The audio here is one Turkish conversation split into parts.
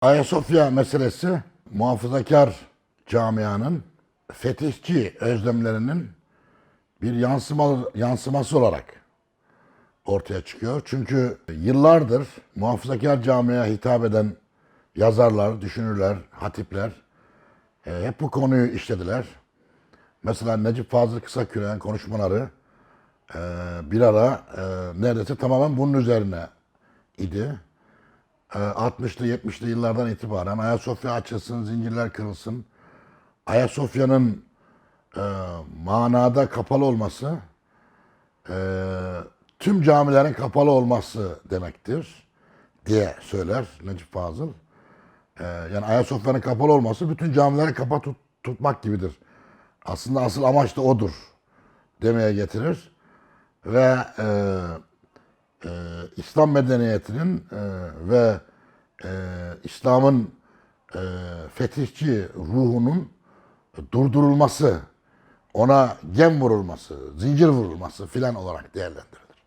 Ayasofya meselesi muhafazakar camianın fetihçi özlemlerinin bir yansıma, yansıması olarak ortaya çıkıyor. Çünkü yıllardır muhafazakar camiaya hitap eden yazarlar, düşünürler, hatipler e, hep bu konuyu işlediler. Mesela Necip Fazıl Kısaküre'nin konuşmaları e, bir ara e, neredeyse tamamen bunun üzerine idi. E, 60'lı 70'li yıllardan itibaren Ayasofya açılsın, zincirler kırılsın. Ayasofya'nın e, manada kapalı olması e, tüm camilerin kapalı olması demektir diye söyler Necip Fazıl. E, yani Ayasofya'nın kapalı olması bütün camileri kapa tut- tutmak gibidir. Aslında asıl amaç da odur demeye getirir. Ve e, e, İslam medeniyetinin e, ve e, İslam'ın e, fetihçi ruhunun durdurulması, ona gem vurulması, zincir vurulması filan olarak değerlendirilir.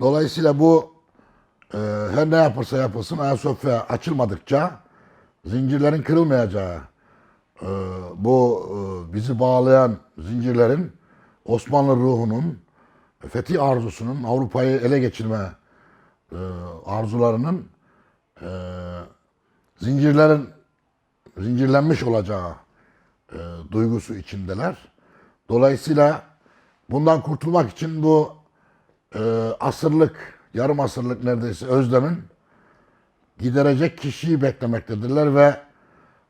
Dolayısıyla bu e, her ne yapılsa yapılsın Ayasofya açılmadıkça zincirlerin kırılmayacağı, e, bu e, bizi bağlayan zincirlerin Osmanlı ruhunun, fetih arzusunun, Avrupa'yı ele geçirme e, arzularının e, zincirlerin zincirlenmiş olacağı e, duygusu içindeler. Dolayısıyla bundan kurtulmak için bu e, asırlık, yarım asırlık neredeyse özlemin giderecek kişiyi beklemektedirler ve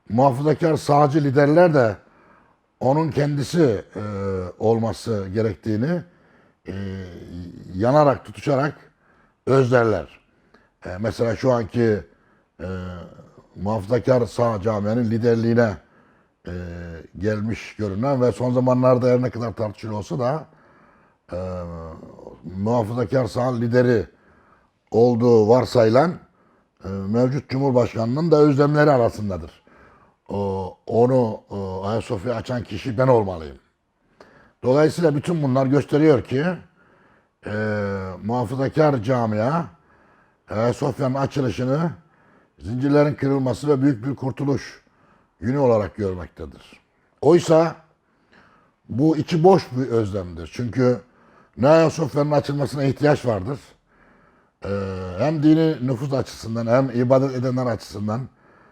muhafazakar sağcı liderler de onun kendisi e, olması gerektiğini e, yanarak, tutuşarak özlerler. E, mesela şu anki e, muhafazakar sağ camianın liderliğine e, gelmiş görünen ve son zamanlarda her ne kadar tartışılıyor olsa da e, muhafazakar sağ lideri olduğu varsayılan e, mevcut Cumhurbaşkanı'nın da özlemleri arasındadır. O, onu e, Ayasofya açan kişi ben olmalıyım. Dolayısıyla bütün bunlar gösteriyor ki e, muhafazakar camia Ayasofya'nın açılışını zincirlerin kırılması ve büyük bir kurtuluş günü olarak görmektedir. Oysa bu içi boş bir özlemdir. Çünkü ne Ayasofya'nın açılmasına ihtiyaç vardır. Ee, hem dini nüfus açısından hem ibadet edenler açısından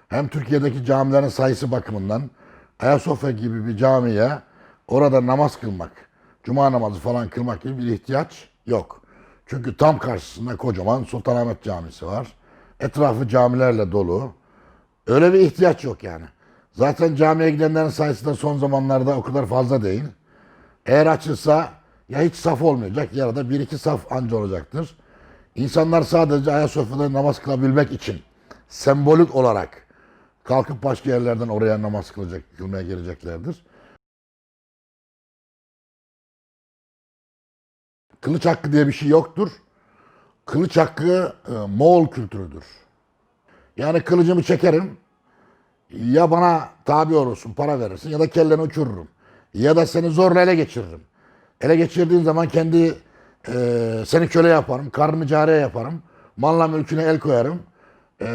hem Türkiye'deki camilerin sayısı bakımından Ayasofya gibi bir camiye orada namaz kılmak, cuma namazı falan kılmak gibi bir ihtiyaç yok. Çünkü tam karşısında kocaman Sultanahmet Camisi var. Etrafı camilerle dolu. Öyle bir ihtiyaç yok yani. Zaten camiye gidenlerin sayısı da son zamanlarda o kadar fazla değil. Eğer açılsa ya hiç saf olmayacak ya da bir iki saf anca olacaktır. İnsanlar sadece Ayasofya'da namaz kılabilmek için sembolik olarak kalkıp başka yerlerden oraya namaz kılacak, kılmaya geleceklerdir. Kılıç hakkı diye bir şey yoktur. Kılıç hakkı e, Moğol kültürüdür. Yani kılıcımı çekerim, ya bana tabi olursun, para verirsin ya da kelleni uçururum. Ya da seni zorla ele geçiririm. Ele geçirdiğin zaman kendi e, seni köle yaparım, karnını cariye yaparım. Malla mülküne el koyarım. E,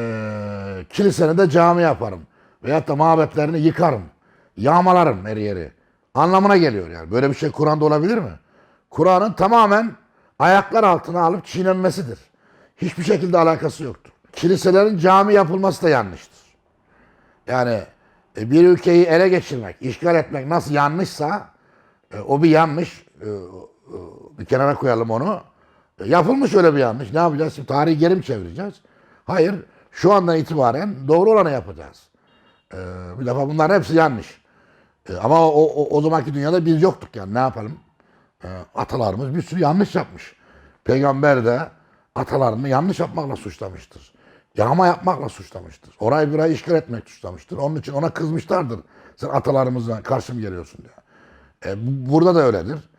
kiliseni de cami yaparım. Veyahut da mabetlerini yıkarım. Yağmalarım her yeri. Anlamına geliyor yani. Böyle bir şey Kur'an'da olabilir mi? Kur'an'ın tamamen ayaklar altına alıp çiğnenmesidir. Hiçbir şekilde alakası yoktur. Kiliselerin cami yapılması da yanlıştır. Yani e, bir ülkeyi ele geçirmek, işgal etmek nasıl yanlışsa e, o bir yanlış. E, Bir kenara koyalım onu. Yapılmış öyle bir yanlış. Ne yapacağız? Şimdi tarihi geri mi çevireceğiz? Hayır. Şu andan itibaren doğru olanı yapacağız. Bir defa bunların hepsi yanlış. Ama o, o, o zamanki dünyada biz yoktuk yani. Ne yapalım? E, Atalarımız bir sürü yanlış yapmış. Peygamber de atalarını yanlış yapmakla suçlamıştır. Yağma yapmakla suçlamıştır. Orayı burayı işgal etmek suçlamıştır. Onun için ona kızmışlardır. Sen atalarımıza karşı mı geliyorsun diye. E, bu- burada da öyledir.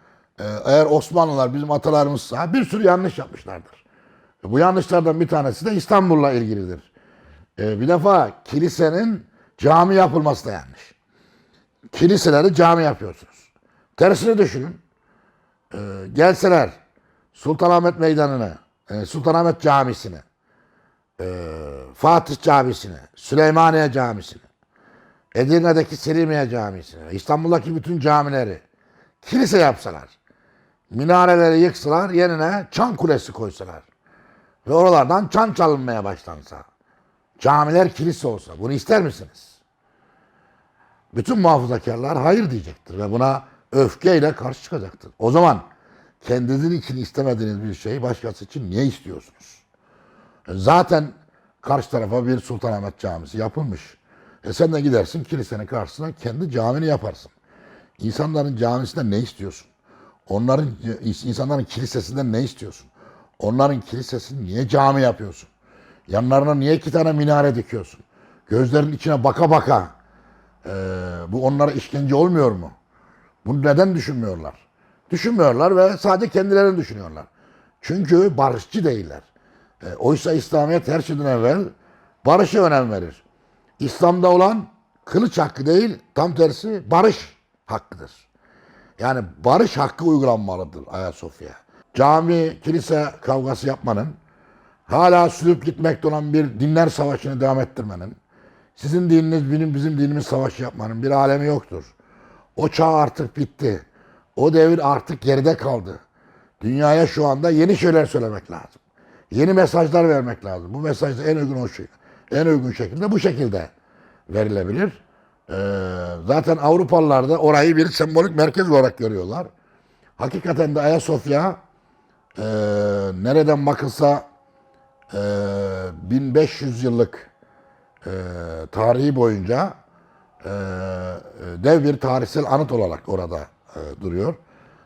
E, eğer Osmanlılar bizim atalarımızsa bir sürü yanlış yapmışlardır. E, bu yanlışlardan bir tanesi de İstanbul'la ilgilidir. E, bir defa kilisenin cami yapılması da yanlış. Kiliseleri cami yapıyorsunuz. Tersini düşünün. E, gelseler Sultanahmet Meydanı'na, e, Sultanahmet Camisi'ne e, Fatih Camisi'ni, Süleymaniye Camisi'ni, Edirne'deki Selimiye Camisi'ni, İstanbul'daki bütün camileri kilise yapsalar, minareleri yıksalar, yerine çan kulesi koysalar ve oralardan çan çalınmaya başlansa, camiler kilise olsa bunu ister misiniz? Bütün muhafazakarlar hayır diyecektir ve buna öfkeyle karşı çıkacaktır. O zaman kendinizin için istemediğiniz bir şeyi başkası için niye istiyorsunuz? Zaten karşı tarafa bir Sultanahmet Camisi yapılmış. E sen de gidersin kilisenin karşısına kendi camini yaparsın. İnsanların camisinden ne istiyorsun? Onların insanların kilisesinden ne istiyorsun? Onların kilisesini niye cami yapıyorsun? Yanlarına niye iki tane minare dikiyorsun? Gözlerin içine baka baka e, bu onlara işkence olmuyor mu? Bunu neden düşünmüyorlar? Düşünmüyorlar ve sadece kendilerini düşünüyorlar. Çünkü barışçı değiller. E, oysa İslamiyet her şeyden evvel barışa önem verir. İslam'da olan kılıç hakkı değil, tam tersi barış hakkıdır. Yani barış hakkı uygulanmalıdır Ayasofya. Cami, kilise kavgası yapmanın, hala sürüp gitmekte olan bir dinler savaşını devam ettirmenin, sizin dininiz benim bizim dinimiz savaşı yapmanın bir alemi yoktur. O çağ artık bitti. O devir artık geride kaldı. Dünyaya şu anda yeni şeyler söylemek lazım. Yeni mesajlar vermek lazım. Bu mesaj en uygun o şey. En uygun şekilde bu şekilde verilebilir. Ee, zaten Avrupalılar da orayı bir sembolik merkez olarak görüyorlar. Hakikaten de Ayasofya e, nereden bakılsa e, 1500 yıllık e, tarihi boyunca e, dev bir tarihsel anıt olarak orada e, duruyor.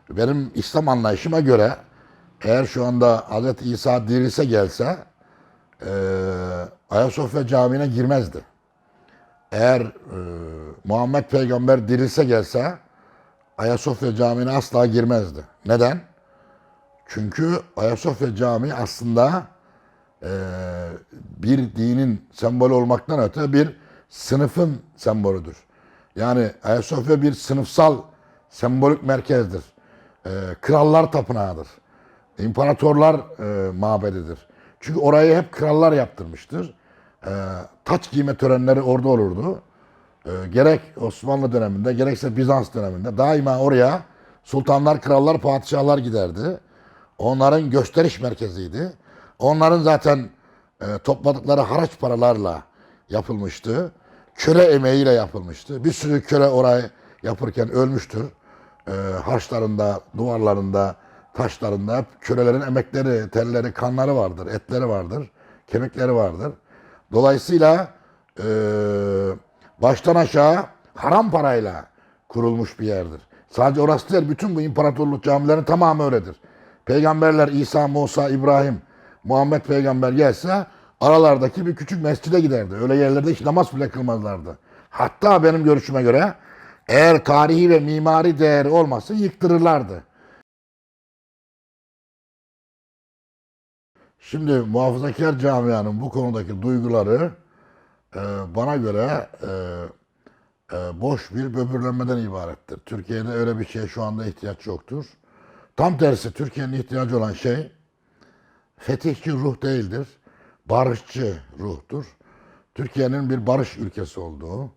Benim İslam anlayışıma göre eğer şu anda Hz. İsa dirilse gelse e, Ayasofya Camii'ne girmezdi. Eğer e, Muhammed Peygamber dirilse gelse Ayasofya Camii'ne asla girmezdi. Neden? Çünkü Ayasofya Camii aslında e, bir dinin sembolü olmaktan öte bir sınıfın sembolüdür. Yani Ayasofya bir sınıfsal sembolik merkezdir. E, krallar tapınağıdır. İmparatorlar e, mabedidir. Çünkü orayı hep krallar yaptırmıştır. E, taç giyme törenleri orada olurdu. E, gerek Osmanlı döneminde gerekse Bizans döneminde daima oraya sultanlar, krallar, padişahlar giderdi. Onların gösteriş merkeziydi. Onların zaten e, topladıkları haraç paralarla yapılmıştı. Köle emeğiyle yapılmıştı. Bir sürü köle orayı yapırken ölmüştür. E, harçlarında, duvarlarında, taşlarında hep kölelerin emekleri, telleri, kanları vardır, etleri vardır, kemikleri vardır. Dolayısıyla e, baştan aşağı haram parayla kurulmuş bir yerdir. Sadece orası değil, bütün bu imparatorluk camilerin tamamı öyledir. Peygamberler İsa, Musa, İbrahim, Muhammed peygamber gelse aralardaki bir küçük mescide giderdi. Öyle yerlerde hiç namaz bile kılmazlardı. Hatta benim görüşüme göre eğer tarihi ve mimari değeri olmasa yıktırırlardı. Şimdi muhafazakar camianın bu konudaki duyguları e, bana göre e, e, boş bir böbürlenmeden ibarettir. Türkiye'de öyle bir şeye şu anda ihtiyaç yoktur. Tam tersi Türkiye'nin ihtiyacı olan şey fetihçi ruh değildir. Barışçı ruhtur. Türkiye'nin bir barış ülkesi olduğu,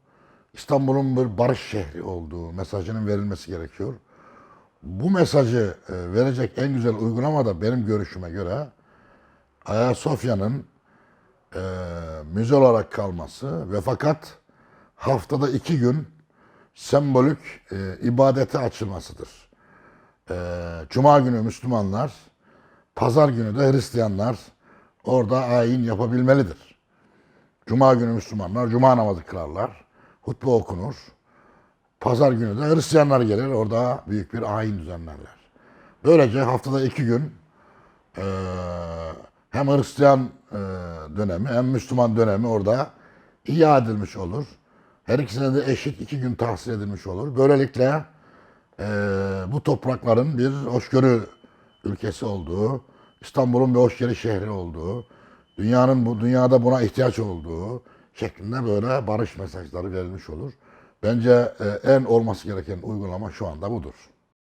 İstanbul'un bir barış şehri olduğu mesajının verilmesi gerekiyor. Bu mesajı e, verecek en güzel uygulama da benim görüşüme göre Ayasofya'nın e, müze olarak kalması ve fakat haftada iki gün sembolik e, ibadete açılmasıdır. E, Cuma günü Müslümanlar, Pazar günü de Hristiyanlar orada ayin yapabilmelidir. Cuma günü Müslümanlar Cuma namazı kılarlar, hutbe okunur. Pazar günü de Hristiyanlar gelir, orada büyük bir ayin düzenlerler. Böylece haftada iki gün e, hem Hristiyan e, dönemi hem Müslüman dönemi orada iade edilmiş olur. Her ikisine de eşit iki gün tahsil edilmiş olur. Böylelikle e, bu toprakların bir hoşgörü ülkesi olduğu, İstanbul'un bir hoşgörü şehri olduğu, dünyanın bu dünyada buna ihtiyaç olduğu şeklinde böyle barış mesajları verilmiş olur. Bence e, en olması gereken uygulama şu anda budur.